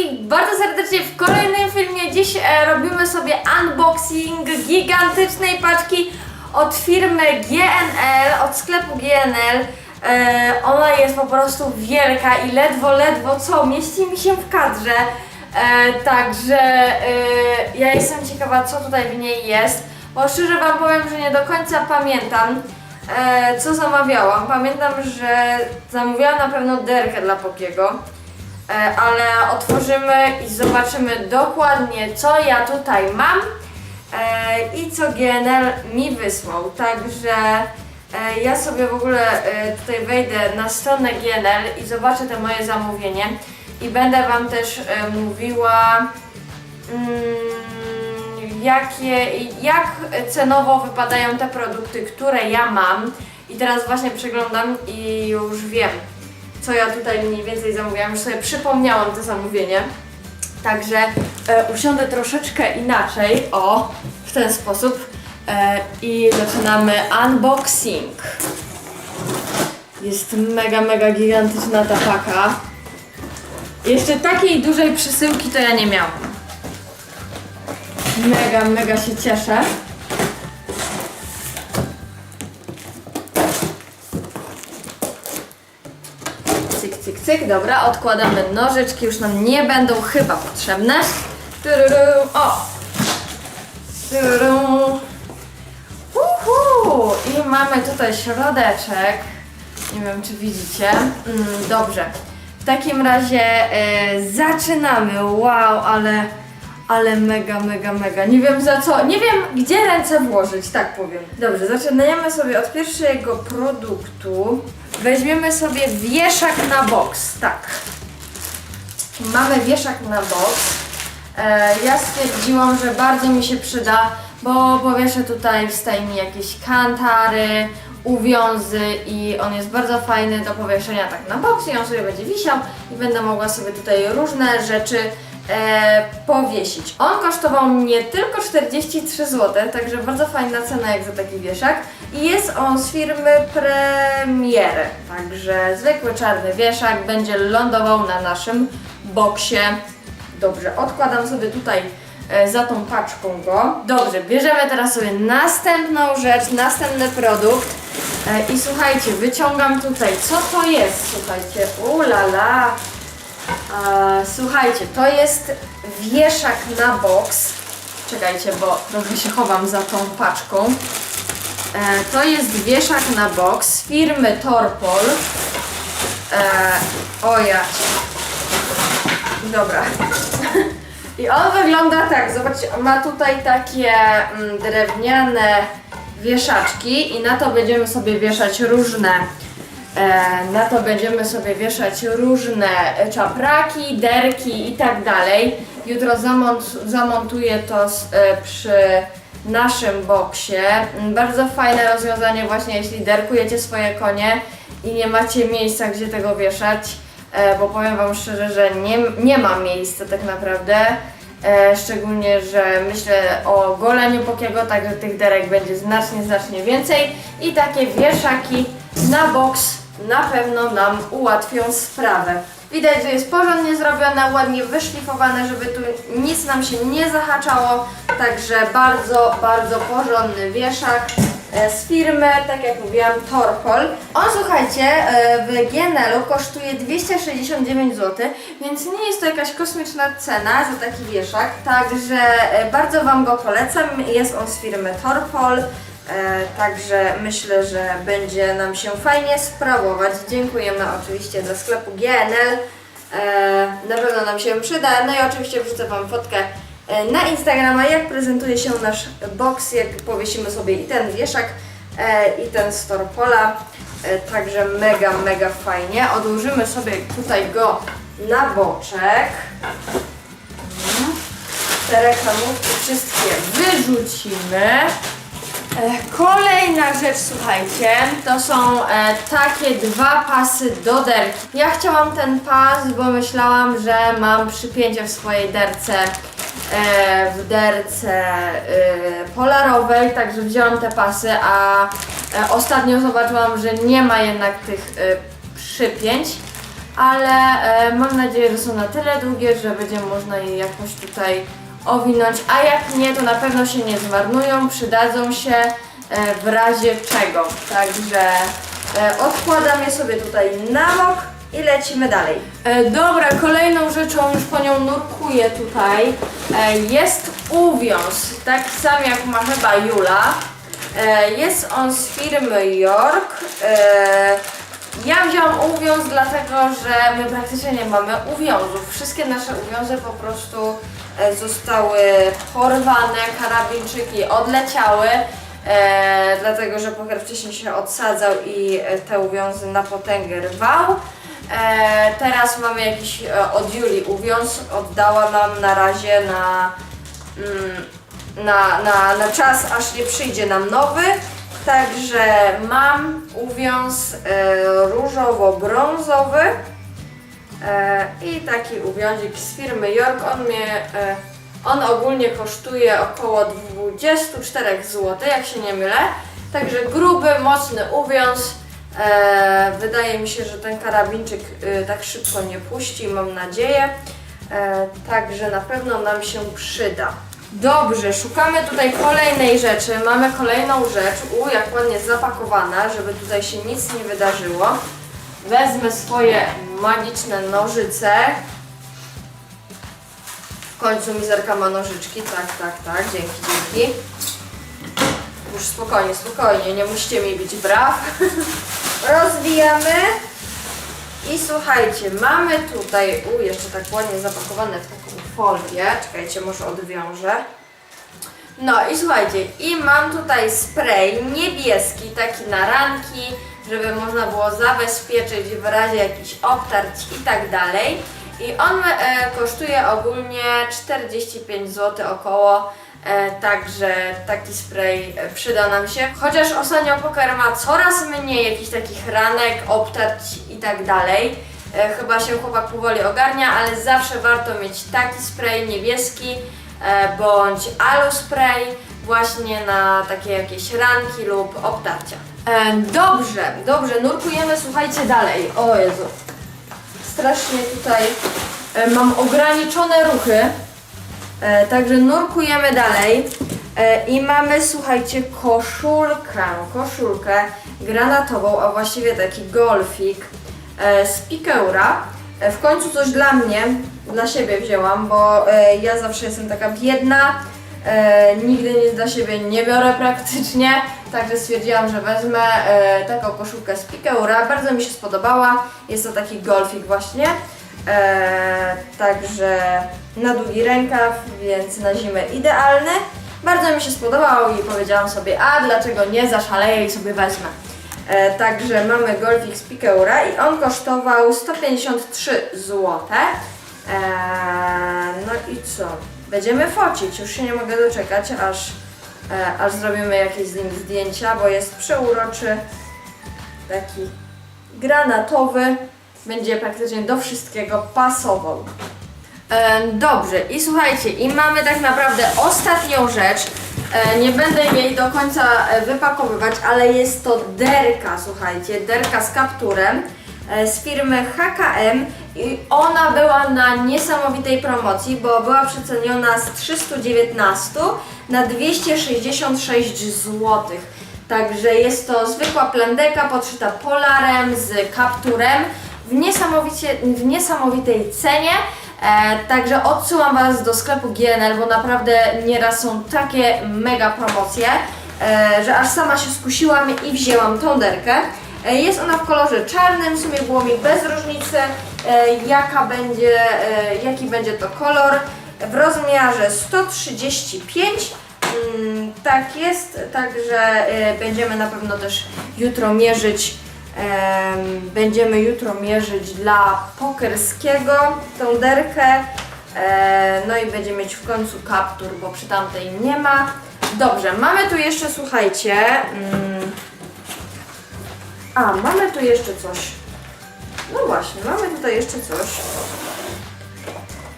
wszystkich bardzo serdecznie w kolejnym filmie. Dziś e, robimy sobie unboxing gigantycznej paczki od firmy GNL, od sklepu GNL. E, ona jest po prostu wielka i ledwo, ledwo co mieści mi się w kadrze. E, także e, ja jestem ciekawa, co tutaj w niej jest, bo szczerze Wam powiem, że nie do końca pamiętam, e, co zamawiałam. Pamiętam, że zamówiłam na pewno derkę dla Pokiego. E, ale otworzymy i zobaczymy dokładnie, co ja tutaj mam e, i co GNL mi wysłał. Także e, ja sobie w ogóle tutaj wejdę na stronę GNL i zobaczę te moje zamówienie i będę Wam też mówiła. Mm, jakie, jak cenowo wypadają te produkty, które ja mam. I teraz właśnie przeglądam i już wiem, co ja tutaj mniej więcej zamówiłam. Już sobie przypomniałam to zamówienie. Także e, usiądę troszeczkę inaczej, o, w ten sposób. E, I zaczynamy unboxing. Jest mega, mega gigantyczna ta paka. Jeszcze takiej dużej przesyłki to ja nie miałam. Mega, mega się cieszę. Cyk. Dobra, odkładamy nożyczki, już nam nie będą chyba potrzebne. Tururu, o! Tururu. Uhu! I mamy tutaj środeczek. Nie wiem, czy widzicie. Mm, dobrze. W takim razie e, zaczynamy. Wow, ale, ale mega, mega, mega. Nie wiem za co, nie wiem gdzie ręce włożyć, tak powiem. Dobrze, zaczynamy sobie od pierwszego produktu. Weźmiemy sobie wieszak na box, tak. Mamy wieszak na box. E, ja stwierdziłam, że bardzo mi się przyda, bo powieszę tutaj w stajni jakieś kantary, uwiązy i on jest bardzo fajny do powieszenia tak na boks i on sobie będzie wisiał i będę mogła sobie tutaj różne rzeczy e, powiesić. On kosztował mnie tylko 43 zł, także bardzo fajna cena jak za taki wieszak i jest on z firmy Premiere, także zwykły czarny wieszak będzie lądował na naszym boksie. Dobrze, odkładam sobie tutaj e, za tą paczką go. Dobrze, bierzemy teraz sobie następną rzecz, następny produkt. E, I słuchajcie, wyciągam tutaj, co to jest? Słuchajcie, ulala. E, słuchajcie, to jest wieszak na box. Czekajcie, bo trochę się chowam za tą paczką. E, to jest wieszak na box z firmy Torpol. E, o ja. Dobra. I on wygląda tak, zobaczcie, ma tutaj takie mm, drewniane wieszaczki i na to będziemy sobie wieszać różne e, na to będziemy sobie wieszać różne e, czapraki, derki i tak dalej. Jutro zamont, zamontuję to e, przy naszym boksie. Mm, Bardzo fajne rozwiązanie właśnie jeśli derkujecie swoje konie i nie macie miejsca gdzie tego wieszać, e, bo powiem Wam szczerze, że nie, nie ma miejsca tak naprawdę. E, szczególnie, że myślę o goleniu pokiego, także tych derek będzie znacznie, znacznie więcej i takie wieszaki na boks na pewno nam ułatwią sprawę. Widać, że jest porządnie zrobione, ładnie wyszlifowane, żeby tu nic nam się nie zahaczało, także bardzo, bardzo porządny wieszak e, z firmy, tak jak mówiłam, Torpol. On, słuchajcie, e, w GNL-u kosztuje 269 zł, więc nie jest to jakaś kosmiczna cena za taki wieszak, także e, bardzo Wam go polecam. Jest on z firmy Torpol. E, także myślę, że będzie nam się fajnie sprawować. Dziękujemy oczywiście dla sklepu GNL. E, na pewno nam się przyda. No i oczywiście wrzucę Wam fotkę e, na Instagrama, jak prezentuje się nasz box, jak powiesimy sobie i ten wieszak, i ten z Torpola. E, także mega, mega fajnie. Odłożymy sobie tutaj go na boczek. Mhm. Te reklamówki wszystkie wyrzucimy. E, Kolejna rzecz, słuchajcie, to są e, takie dwa pasy do derki. Ja chciałam ten pas, bo myślałam, że mam przypięcie w swojej derce, e, w derce e, polarowej, także wzięłam te pasy, a e, ostatnio zobaczyłam, że nie ma jednak tych e, przypięć. ale e, mam nadzieję, że są na tyle długie, że będzie można je jakoś tutaj owinąć, a jak nie, to na pewno się nie zmarnują, przydadzą się e, w razie czego. Także e, odkładam je sobie tutaj na bok i lecimy dalej. E, dobra, kolejną rzeczą, już po nią nurkuję tutaj, jest uwiąz, taki sam jak ma chyba Jula. Jest on z firmy York. Ja wziąłam uwiąz dlatego, że my praktycznie nie mamy uwiązów. Wszystkie nasze uwiązy po prostu zostały porwane, karabinczyki odleciały, e, dlatego że poker wcześniej się odsadzał i e, te uwiązy na potęgę rwał. E, teraz mamy jakiś e, od Julii uwiąz, oddała nam na razie na, mm, na, na, na czas, aż nie przyjdzie nam nowy. Także mam uwiąz e, różowo-brązowy e, i taki uwiązik z firmy York. On mnie, e, on ogólnie kosztuje około 24 zł, jak się nie mylę. Także gruby, mocny uwiąz. E, wydaje mi się, że ten karabinczyk e, tak szybko nie puści, mam nadzieję. E, także na pewno nam się przyda. Dobrze, szukamy tutaj kolejnej rzeczy. Mamy kolejną rzecz. U, jak ładnie zapakowana, żeby tutaj się nic nie wydarzyło. Wezmę swoje magiczne nożyce. W końcu mizerka ma nożyczki. Tak, tak, tak. Dzięki, dzięki. Już spokojnie, spokojnie. Nie musicie mi bić braw. Rozwijamy. I słuchajcie, mamy tutaj, u, jeszcze tak ładnie zapakowane w taką folię. Czekajcie, może odwiążę. No i słuchajcie, i mam tutaj spray niebieski, taki na ranki, żeby można było zabezpieczyć w razie jakichś obtarć i tak dalej. I on e, kosztuje ogólnie 45 zł około, e, także taki spray e, przyda nam się. Chociaż ostatnio poker ma coraz mniej jakichś takich ranek, obtarć i tak dalej. E, chyba się chłopak powoli ogarnia, ale zawsze warto mieć taki spray niebieski e, bądź alu spray właśnie na takie jakieś ranki lub obtarcia. E, dobrze, dobrze, nurkujemy, słuchajcie dalej. O Jezu, strasznie tutaj e, mam ograniczone ruchy, e, także nurkujemy dalej. E, I mamy, słuchajcie, koszulkę, koszulkę granatową, a właściwie taki golfik e, z Pikeura. E, w końcu coś dla mnie, dla siebie wzięłam, bo e, ja zawsze jestem taka biedna, e, nigdy nic dla siebie nie biorę praktycznie, także stwierdziłam, że wezmę e, taką koszulkę z Pikeura. Bardzo mi się spodobała, jest to taki golfik właśnie. E, także na długi rękaw, więc na zimę idealny. Bardzo mi się spodobał i powiedziałam sobie, a dlaczego nie zaszaleję i sobie wezmę. E, także mamy Golfik z Pikeura i on kosztował 153 zł. E, no i co? Będziemy focić, już się nie mogę doczekać, aż, e, aż zrobimy jakieś z nim zdjęcia, bo jest przeuroczy, taki granatowy, będzie praktycznie do wszystkiego pasował. E, Dobrze, i słuchajcie, i mamy tak naprawdę ostatnią rzecz. E, Nie będę jej do końca e, wypakowywać, ale jest to derka, słuchajcie, derka z kapturem z firmy HKM i ona była na niesamowitej promocji, bo była przeceniona z 319 na 266 zł. Także jest to zwykła plandeka podszyta polarem z kapturem w, niesamowicie, w niesamowitej cenie. E, także odsyłam Was do sklepu GNL, bo naprawdę nieraz są takie mega promocje, e, że aż sama się skusiłam i wzięłam tą derkę. E, jest ona w kolorze czarnym, w sumie było mi bez różnicy, e, jaka będzie, e, jaki będzie to kolor. W rozmiarze 135 Mm, tak jest, także będziemy na pewno też jutro mierzyć. em, będziemy jutro mierzyć dla pokerskiego tą derkę. No i będzie mieć w końcu kaptur, bo przy tamtej nie ma. Dobrze, mamy tu jeszcze, słuchajcie. A, mamy tu jeszcze coś. No właśnie, mamy tutaj jeszcze coś.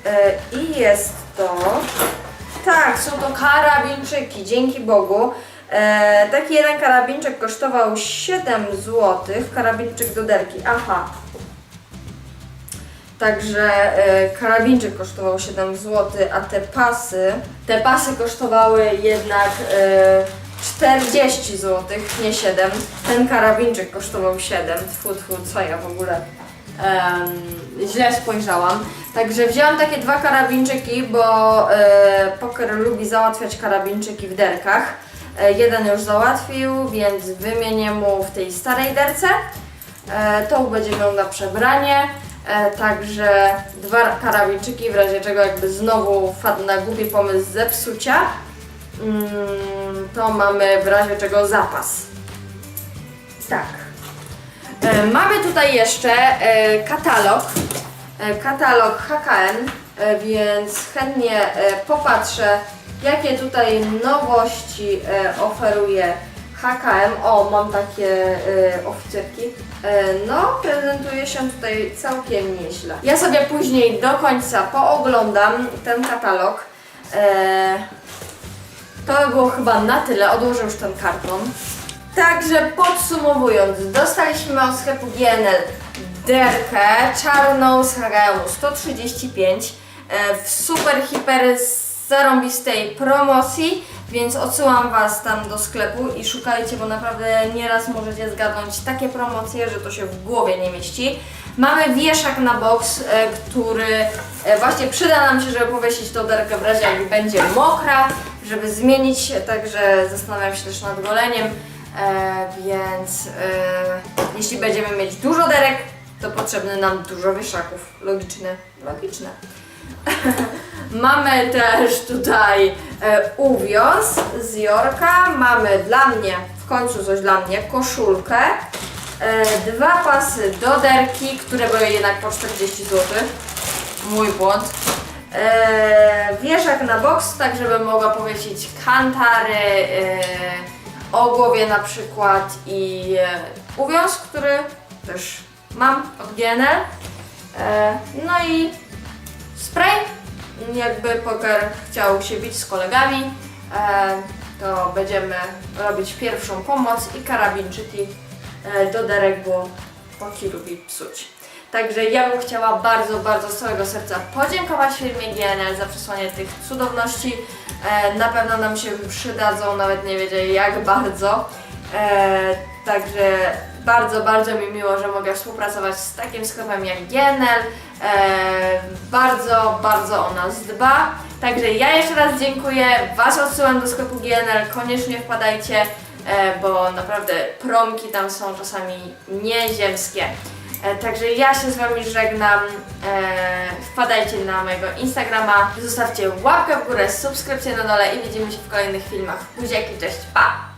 E, I jest to. Tak, są to karabinczyki, dzięki Bogu. E, taki jeden karabinczyk kosztował 7 zł. Karabinczyk do derki. Aha. Także e, karabinczyk kosztował 7 zł, a te pasy, te pasy kosztowały jednak 40 zł, nie 7. Ten karabinczyk kosztował 7. Tfu, tfu, co ja w ogóle źle spojrzałam. Także wzięłam takie dwa karabinczyki, bo e, poker lubi załatwiać karabinczyki w derkach. E, jeden już załatwił, więc wymienię mu w tej starej derce. E, to będzie miał na przebranie. E, także dwa karabinczyki, w razie czego jakby znowu wpadł na głupi pomysł zepsucia. Mm, to mamy w razie czego zapas. Tak. E, mamy tutaj jeszcze e, katalog. E, katalog HKN, e, więc chętnie e, popatrzę, jakie tutaj nowości e, oferuje HKM. O, mam takie e, oficerki. E, no, prezentuje się tutaj całkiem nieźle. Ja sobie później do końca pooglądam ten katalog. E, to by było chyba na tyle. Odłożę już ten karton. Także podsumowując, dostaliśmy od sklepu GNL derkę czarną z HGM 135 e, w super hiper zarąbistej promocji, więc odsyłam Was tam do sklepu i szukajcie, bo naprawdę nieraz możecie zgadnąć takie promocje, że to się w głowie nie mieści. Mamy wieszak na box, e, który e, właśnie przyda nam się, żeby powiesić tą derkę w razie jak będzie mokra, żeby zmienić, także zastanawiam się też nad goleniem. E, więc e, jeśli będziemy mieć dużo derek, to potrzebne nam dużo wieszaków. Logiczne, logiczne. mamy też tutaj e, uwios z Jorka. Mamy dla mnie, w końcu coś dla mnie, koszulkę. E, dwa pasy do derki, które były jednak po 40 zł. Mój błąd. E, wieszak na boks, tak żeby mogła powiesić kantary, e, o głowie na przykład i e, uwiąz, który też mam od GNL. No i spray, jakby poker chciał się bić z kolegami, to będziemy robić pierwszą pomoc i karabinczyki e, do derek, bo poki lubi psuć. Także ja bym chciała bardzo, bardzo z całego serca podziękować firmie GNL za przesłanie tych cudowności. E, na pewno nam się przydadzą, nawet nie wiedzieli jak bardzo. E, także bardzo, bardzo mi miło, że mogę współpracować z takim sklepem jak GNL. E, bardzo, bardzo o nas dba. Także ja jeszcze raz dziękuję. Was odsyłam do sklepu GNL. Koniecznie wpadajcie, bo naprawdę promki tam są czasami nieziemskie. E, Także ja się z Wami żegnam. E, wpadajcie na mojego Instagrama, zostawcie łapkę w górę, subskrypcję na dole i widzimy się w kolejnych filmach. Buziaki, cześć, pa!